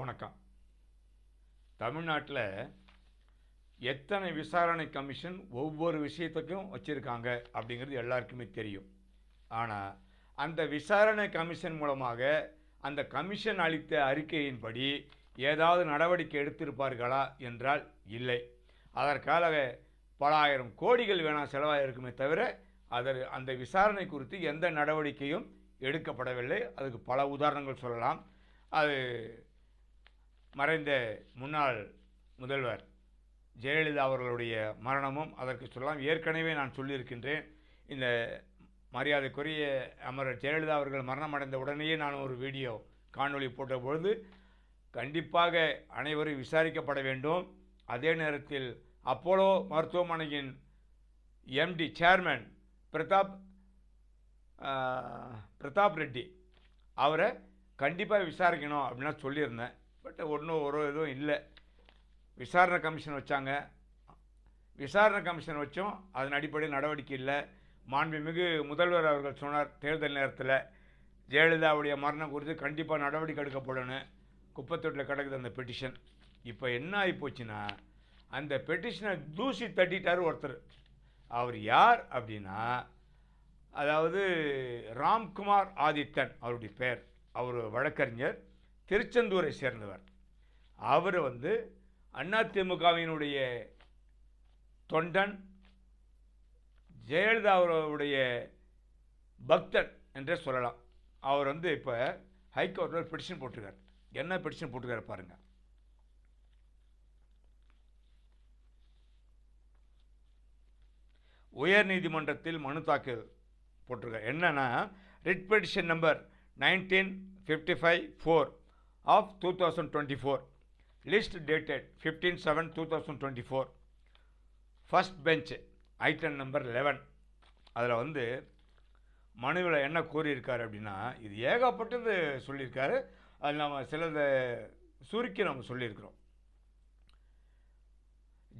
வணக்கம். தமிழ்நாட்டில் எத்தனை விசாரணை கமிஷன் ஒவ்வொரு விஷயத்துக்கும் வச்சுருக்காங்க அப்படிங்கிறது எல்லாருக்குமே தெரியும். ஆனால் அந்த விசாரணை கமிஷன் மூலமாக அந்த கமிஷன் அளித்த அறிக்கையின்படி ஏதாவது நடவடிக்கை எடுத்திருப்பார்களா என்றால் இல்லை. அதற்காக பல ஆயிரம் கோடிகள் செலவாக செலவாயிருக்குமே தவிர அதர் அந்த விசாரணை குறித்து எந்த நடவடிக்கையும் எடுக்கப்படவில்லை. அதுக்கு பல உதாரணங்கள் சொல்லலாம். அது மறைந்த முன்னாள் முதல்வர் ஜெயலலிதா அவர்களுடைய மரணமும் அதற்கு சொல்லலாம் ஏற்கனவே நான் சொல்லியிருக்கின்றேன் இந்த மரியாதைக்குரிய அமரர் ஜெயலலிதா அவர்கள் மரணம் அடைந்த உடனேயே நான் ஒரு வீடியோ காணொளி போட்டபொழுது கண்டிப்பாக அனைவரும் விசாரிக்கப்பட வேண்டும். அதே நேரத்தில் அப்போலோ மருத்துவமனையின் எம்டி சேர்மன் பிரதாப் பிரதாப் ரெட்டி அவரை கண்டிப்பாக விசாரிக்கணும் அப்படின்னா சொல்லியிருந்தேன். பட் ஒன்றும் ஒரு இதுவும் இல்லை. விசாரணை கமிஷன் வச்சாங்க. விசாரணை கமிஷன் வச்சோம் அதன் அடிப்படையில் நடவடிக்கை இல்லை. மாண்புமிகு முதல்வர் அவர்கள் சொன்னார் தேர்தல் நேரத்தில் ஜெயலலிதாவுடைய மரணம் குறித்து கண்டிப்பாக நடவடிக்கை எடுக்கப்படணும். குப்பத்தொட்டில் கிடக்குது அந்த பெட்டிஷன் இப்போ என்ன ஆகி போச்சுன்னா அந்த பெட்டிஷனை தூசி தட்டிட்டார் ஒருத்தர். அவர் யார் அப்படின்னா அதாவது ராம்குமார் ஆதித்தன் அவருடைய பேர் அவர் வழக்கறிஞர் திருச்செந்தூரை சேர்ந்தவர். அவர் வந்து அதிமுகவினுடைய தொண்டன் ஜெயலலிதா அவருடைய பக்தன் என்றே சொல்லலாம். அவர் வந்து இப்போ ஹைகோர்ட்டில் பெட்டிஷன் போட்டிருக்கார். என்ன பெட்டிஷன் போட்டிருக்காரு பாருங்கள் உயர் நீதிமன்றத்தில் மனு தாக்கல் போட்டிருக்கார். என்னன்னா writ petition number nineteen fifty five four of two thousand twenty four list dated fifteen seven two thousand twenty four first bench item number eleven அதில் வந்து மனுவில் என்ன கூறியிருக்காரு அப்படின்னா இது ஏகப்பட்டது சொல்லியிருக்காரு. அது நம்ம சிலதை சுருக்கி நம்ம சொல்லியிருக்கிறோம்.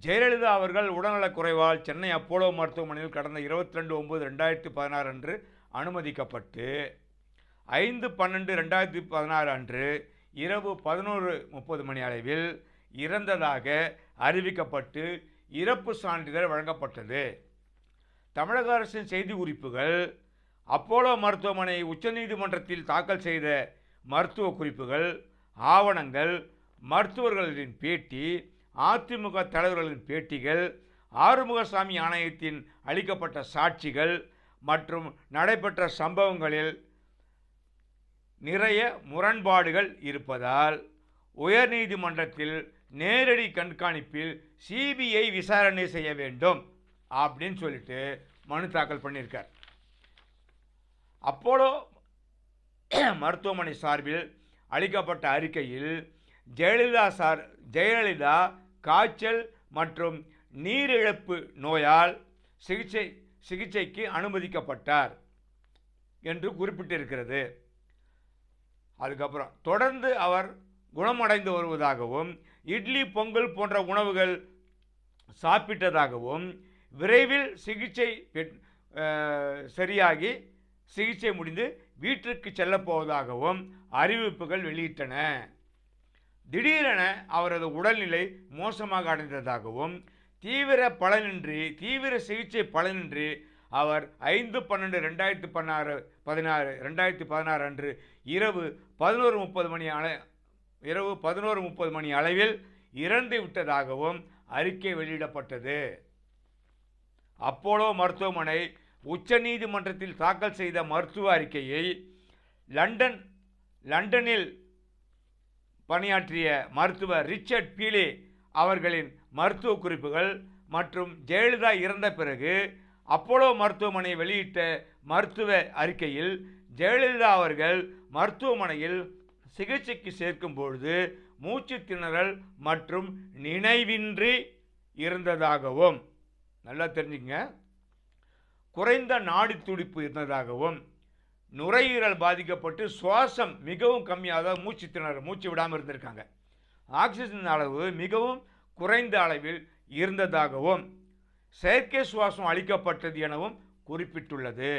ஜெயலலிதா அவர்கள் உடல்நலக் குறைவால் சென்னை அப்போலோ மருத்துவமனையில் கடந்த இருபத்தி ரெண்டு ஒம்பது ரெண்டாயிரத்தி பதினாறு அன்று அனுமதிக்கப்பட்டு ஐந்து பன்னெண்டு ரெண்டாயிரத்தி பதினாறு அன்று இரவு பதினோரு முப்பது மணி அளவில் இறந்ததாக அறிவிக்கப்பட்டு இறப்பு சான்றிதழ் வழங்கப்பட்டது. தமிழக அரசின் செய்தி குறிப்புகள் அப்போலோ மருத்துவமனை உச்சநீதிமன்றத்தில் தாக்கல் செய்த மருத்துவ குறிப்புகள் ஆவணங்கள் மருத்துவர்களின் பேட்டி அதிமுக தலைவர்களின் பேட்டிகள் ஆறுமுகசாமி ஆணையத்தின் அளிக்கப்பட்ட சாட்சிகள் மற்றும் நடைபெற்ற சம்பவங்களில் நிறைய முரண்பாடுகள் இருப்பதால் உயர்நீதிமன்றத்தில் நேரடி கண்காணிப்பில் சிபிஐ விசாரணை செய்ய வேண்டும் அப்படின்னு சொல்லிட்டு மனு தாக்கல் பண்ணியிருக்கார். அப்போலோ மருத்துவமனை சார்பில் அளிக்கப்பட்ட அறிக்கையில் ஜெயலலிதா சார் ஜெயலலிதா காய்ச்சல் மற்றும் நீரிழப்பு நோயால் சிகிச்சை சிகிச்சைக்கு அனுமதிக்கப்பட்டார் என்று குறிப்பிட்டிருக்கிறது. அதுக்கப்புறம் தொடர்ந்து அவர் குணமடைந்து வருவதாகவும் இட்லி பொங்கல் போன்ற உணவுகள் சாப்பிட்டதாகவும் விரைவில் சிகிச்சை சரியாகி சிகிச்சை முடிந்து வீட்டிற்கு செல்லப்போவதாகவும் அறிவிப்புகள் வெளியிட்டன. திடீரென அவரது உடல்நிலை மோசமாக அடைந்ததாகவும் தீவிர பலனின்றி தீவிர சிகிச்சை பலனின்றி அவர் ஐந்து பன்னெண்டு ரெண்டாயிரத்தி பதினாறு பதினாறு ரெண்டாயிரத்தி பதினாறு அன்று இரவு பதினோரு முப்பது மணி அள இரவு பதினோரு முப்பது மணி அளவில் இறந்து விட்டதாகவும் அறிக்கை வெளியிடப்பட்டது. அப்போலோ மருத்துவமனை உச்சநீதிமன்றத்தில் தாக்கல் செய்த மருத்துவ அறிக்கையை லண்டன் லண்டனில் பணியாற்றிய மருத்துவர் ரிச்சர்ட் பீலே அவர்களின் மருத்துவ குறிப்புகள் மற்றும் ஜெயலலிதா இறந்த பிறகு அப்போலோ மருத்துவமனை வெளியிட்ட மருத்துவ அறிக்கையில் ஜெயலலிதா அவர்கள் மருத்துவமனையில் சிகிச்சைக்கு சேர்க்கும் பொழுது மூச்சு திணறல் மற்றும் நினைவின்றி இருந்ததாகவும் நல்லா தெரிஞ்சுங்க குறைந்த நாடி துடிப்பு இருந்ததாகவும் நுரையீரல் பாதிக்கப்பட்டு சுவாசம் மிகவும் கம்மியாக மூச்சு திணறல் மூச்சு விடாமல் இருந்திருக்காங்க. ஆக்சிஜன் அளவு மிகவும் குறைந்த அளவில் இருந்ததாகவும் செயற்கை சுவாசம் அளிக்கப்பட்டது எனவும் குறிப்பிட்டுள்ளது.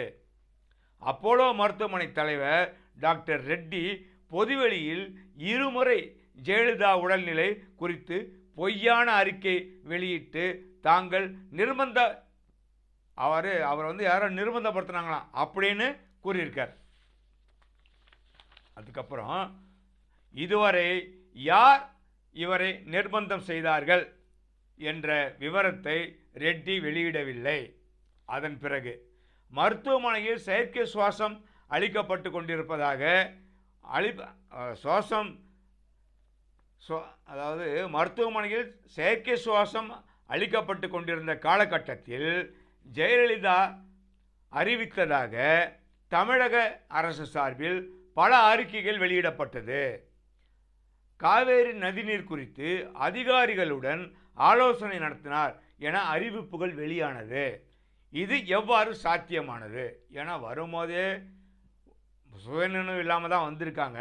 அப்போலோ மருத்துவமனை தலைவர் டாக்டர் ரெட்டி பொதுவெளியில் இருமுறை ஜெயலலிதா உடல்நிலை குறித்து பொய்யான அறிக்கை வெளியிட்டு தாங்கள் நிர்பந்த அவர் அவர் வந்து யாரோ நிர்பந்தப்படுத்தினாங்களாம் அப்படின்னு கூறியிருக்கார். அதுக்கப்புறம் இதுவரை யார் இவரை நிர்பந்தம் செய்தார்கள் என்ற விவரத்தை ரெட்டி வெளியிடவில்லை. அதன் பிறகு மருத்துவமனையில் செயற்கை சுவாசம் அளிக்கப்பட்டு கொண்டிருப்பதாக அளி சுவாசம் சுவா- அதாவது மருத்துவமனையில் செயற்கை சுவாசம் அளிக்கப்பட்டு கொண்டிருந்த காலகட்டத்தில் ஜெயலலிதா அறிவித்ததாக தமிழக அரசு சார்பில் பல அறிக்கைகள் வெளியிடப்பட்டது. காவேரி நதிநீர் குறித்து அதிகாரிகளுடன் ஆலோசனை நடத்தினார் என அறிவிப்புகள் வெளியானது. இது எவ்வாறு சாத்தியமானது? ஏன்னா வரும்போதே சுயநினைவு இல்லாமல் தான் வந்திருக்காங்க.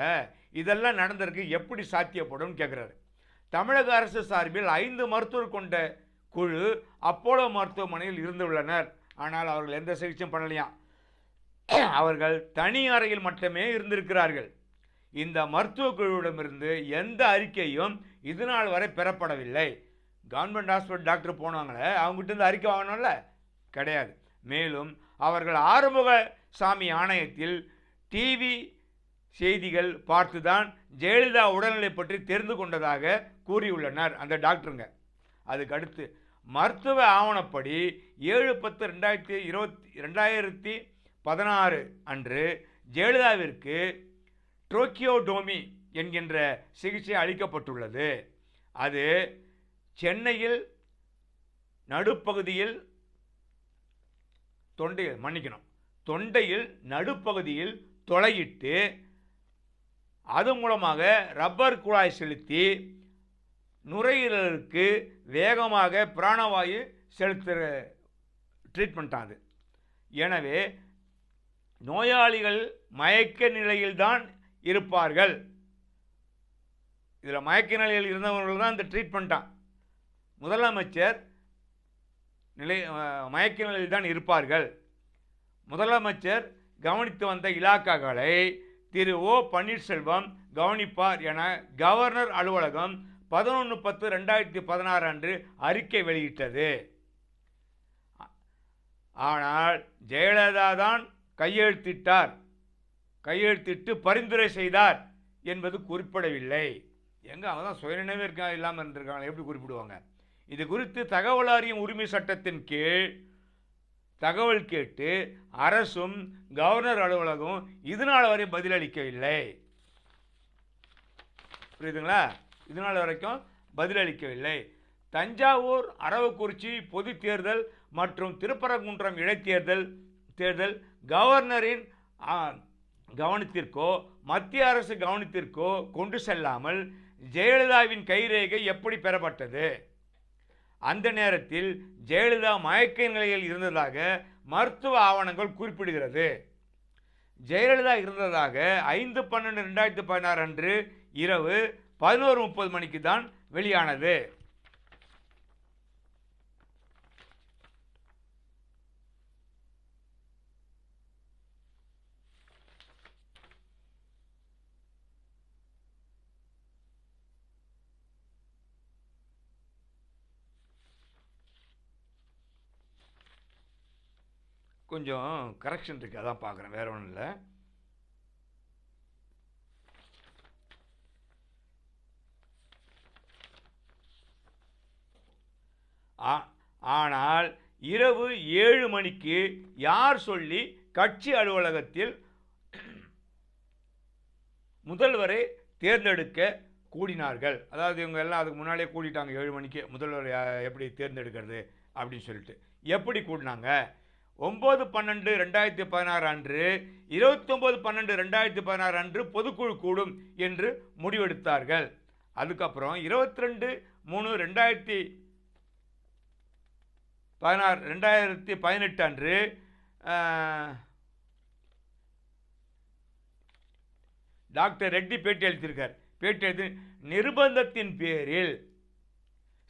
இதெல்லாம் நடந்திருக்கு. எப்படி சாத்தியப்படும் கேட்குறாரு தமிழக அரசு சார்பில் ஐந்து மருத்துவர் கொண்ட குழு அப்போலோ மருத்துவமனையில் இருந்துள்ளனர் ஆனால் அவர்கள் எந்த சிகிச்சையும் பண்ணலையாம் அவர்கள் தனி அறையில் மட்டுமே இருந்திருக்கிறார்கள். இந்த மருத்துவ குழுவிடமிருந்து எந்த அறிக்கையும் இதுநாள் வரை பெறப்படவில்லை. கவர்மெண்ட் ஹாஸ்பிட்டல் டாக்டர் போனாங்களே அவங்ககிட்ட இருந்து அறிக்கை வாங்கணும்ல? கிடையாது. மேலும் அவர்கள் ஆறுமுக சாமி ஆணையத்தில் டிவி செய்திகள் பார்த்து தான் ஜெயலலிதா உடல்நிலை பற்றி தெரிந்து கொண்டதாக கூறியுள்ளனர் அந்த டாக்டருங்க. அதுக்கடுத்து மருத்துவ ஆவணப்படி ஏழு பத்து ரெண்டாயிரத்தி இருபத்தி ரெண்டாயிரத்தி பதினாறு அன்று ஜெயலலிதாவிற்கு ட்ரோக்கியோடோமி என்கின்ற சிகிச்சை அளிக்கப்பட்டுள்ளது. அது சென்னையில் நடுப்பகுதியில் தொண்டையில் மன்னிக்கணும். தொண்டையில் நடுப்பகுதியில் தொலையிட்டு அது மூலமாக ரப்பர் குழாய் செலுத்தி நுரையீரலுக்கு வேகமாக பிராணவாயு செலுத்துகிற ட்ரீட்மெண்ட் அது. எனவே நோயாளிகள் மயக்க நிலையில்தான் இருப்பார்கள். இதில் மயக்க நிலையில் இருந்தவர்கள் தான் இந்த ட்ரீட்மெண்ட்டான் முதலமைச்சர் நிலை மயக்க நிலையில் தான் இருப்பார்கள். முதலமைச்சர் கவனித்து வந்த இலாக்காக்களை திரு. ஓ. பன்னீர்செல்வம் கவனிப்பார் என கவர்னர் அலுவலகம் பதினொன்று பத்து ரெண்டாயிரத்தி பதினாறு அன்று அறிக்கை வெளியிட்டது. ஆனால் ஜெயலலிதா தான் கையெழுத்திட்டார். கையெழுத்திட்டு பரிந்துரை செய்தார் என்பது குறிப்பிடவில்லை. எங்கே அவங்க தான் சுயநினைவே இருக்கா இல்லாமல் இருந்திருக்காங்க எப்படி குறிப்பிடுவாங்க? இது குறித்து தகவல் அறியும் உரிமை சட்டத்தின் கீழ் தகவல் கேட்டு அரசும் கவர்னர் அலுவலகம் இதனால் வரை பதிலளிக்கவில்லை. புரியுதுங்களா? இதனால் வரைக்கும் பதிலளிக்கவில்லை. தஞ்சாவூர் அரவக்குறிச்சி பொது தேர்தல் மற்றும் திருப்பரங்குன்றம் இடைத்தேர்தல் தேர்தல் கவர்னரின் கவனத்திற்கோ மத்திய அரசு கவனத்திற்கோ கொண்டு செல்லாமல் ஜெயலலிதாவின் கைரேகை எப்படி பெறப்பட்டது? அந்த நேரத்தில் ஜெயலலிதா மயக்க நிலையில் இருந்ததாக மருத்துவ ஆவணங்கள் குறிப்பிடுகிறது. ஜெயலலிதா இருந்ததாக ஐந்து பன்னெண்டு ரெண்டாயிரத்தி பதினாறு அன்று இரவு பதினோரு முப்பது மணிக்கு தான் வெளியானது. கொஞ்சம் கரெக்ஷன் இருக்குது அதான் பார்க்குறேன். வேற ஒன்றும் இல்லை. ஆ- ஆனால் இரவு ஏழு மணிக்கு யார் சொல்லி கட்சி அலுவலகத்தில் முதல்வரை தேர்ந்தெடுக்க கூடினார்கள்? அதாவது இவங்க எல்லாம் அதுக்கு முன்னாலே கூடிட்டாங்க. ஏழு மணிக்கு முதல்வர் எப்படி தேர்ந்தெடுக்கிறது அப்படின்னு சொல்லிட்டு. எப்படி கூடினாங்க? ஒம்பது பன்னெண்டு ரெண்டாயிரத்தி பதினாறு அன்று இருபத்தொம்பது பன்னெண்டு ரெண்டாயிரத்தி பதினாறு அன்று பொதுக்குழு கூடும் என்று முடிவெடுத்தார்கள். அதுக்கப்புறம் இருபத்தி ரெண்டு மூணு ரெண்டாயிரத்தி பதினாறு ரெண்டாயிரத்தி பதினெட்டு அன்று டாக்டர் ரெட்டி பேட்டி அளித்திருக்கார். பேட்டி அளித்து நிர்பந்தத்தின் பேரில்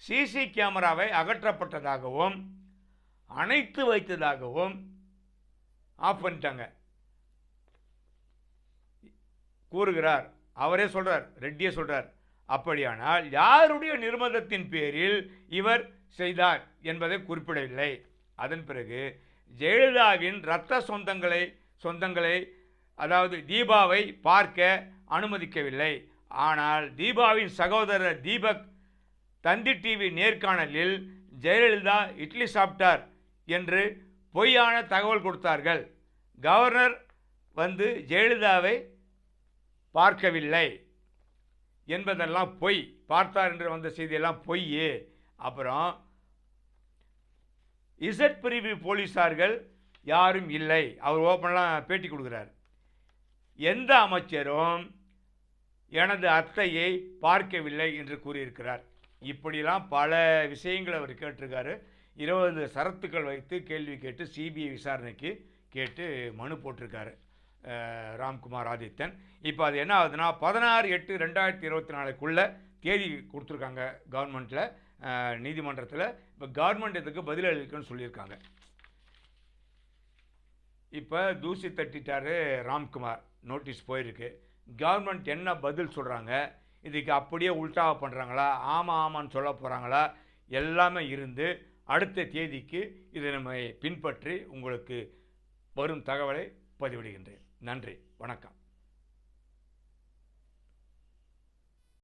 சிசி கேமராவை அகற்றப்பட்டதாகவும் அணைத்து வைத்ததாகவும் ஆஃப் பண்ணிட்டாங்க. கூறுகிறார் அவரே சொல்றார் ரெட்டியே சொல்றார் அப்படியானால் யாருடைய நிர்பந்தத்தின் பேரில் இவர் செய்தார் என்பதை குறிப்பிடவில்லை. அதன் பிறகு ஜெயலலிதாவின் இரத்த சொந்தங்களை சொந்தங்களை அதாவது தீபாவை பார்க்க அனுமதிக்கவில்லை. ஆனால் தீபாவின் சகோதரர் தீபக் தந்தி டிவி நேர்காணலில் ஜெயலலிதா இட்லி சாப்பிட்டார். என்று பொய்யான தகவல் கொடுத்தார்கள். கவர்னர் வந்து ஜெயலலிதாவை பார்க்கவில்லை என்பதெல்லாம் பொய். பார்த்தார் என்று வந்த செய்தியெல்லாம் பொய் அப்புறம் இசட் பிரிவு போலீஸார்கள் யாரும் இல்லை. அவர் ஓப்பனெலாம் பேட்டி கொடுக்குறார். எந்த அமைச்சரும் எனது அத்தையை பார்க்கவில்லை என்று கூறியிருக்கிறார். இப்படிலாம் பல விஷயங்களை அவர் கேட்டிருக்காரு. இருபது சரத்துக்கள் வைத்து கேள்வி கேட்டு சிபிஐ விசாரணைக்கு கேட்டு மனு போட்டிருக்காரு ராம்குமார் ஆதித்தன் இப்போ அது என்ன ஆகுதுன்னா பதினாறு எட்டு ரெண்டாயிரத்தி இருபத்தி நாலுக்குள்ளே தேதி கொடுத்துருக்காங்க கவர்மெண்ட்டில் நீதிமன்றத்தில். இப்போ கவர்மெண்ட் இதுக்கு பதில் அளிக்கணும்னு சொல்லியிருக்காங்க. இப்போ தூசி தட்டிட்டார் ராம்குமார் நோட்டீஸ் போயிருக்கு. கவர்மெண்ட் என்ன பதில் சொல்கிறாங்க இதுக்கு அப்படியே உல்டாவா பண்ணுறாங்களா ஆமாம் ஆமான்னு சொல்ல போகிறாங்களா எல்லாமே இருந்து அடுத்த தேதிக்கு இதை நம்ம பின்பற்றி உங்களுக்கு வரும் தகவலை பதிவிடுகின்றேன். நன்றி. வணக்கம்.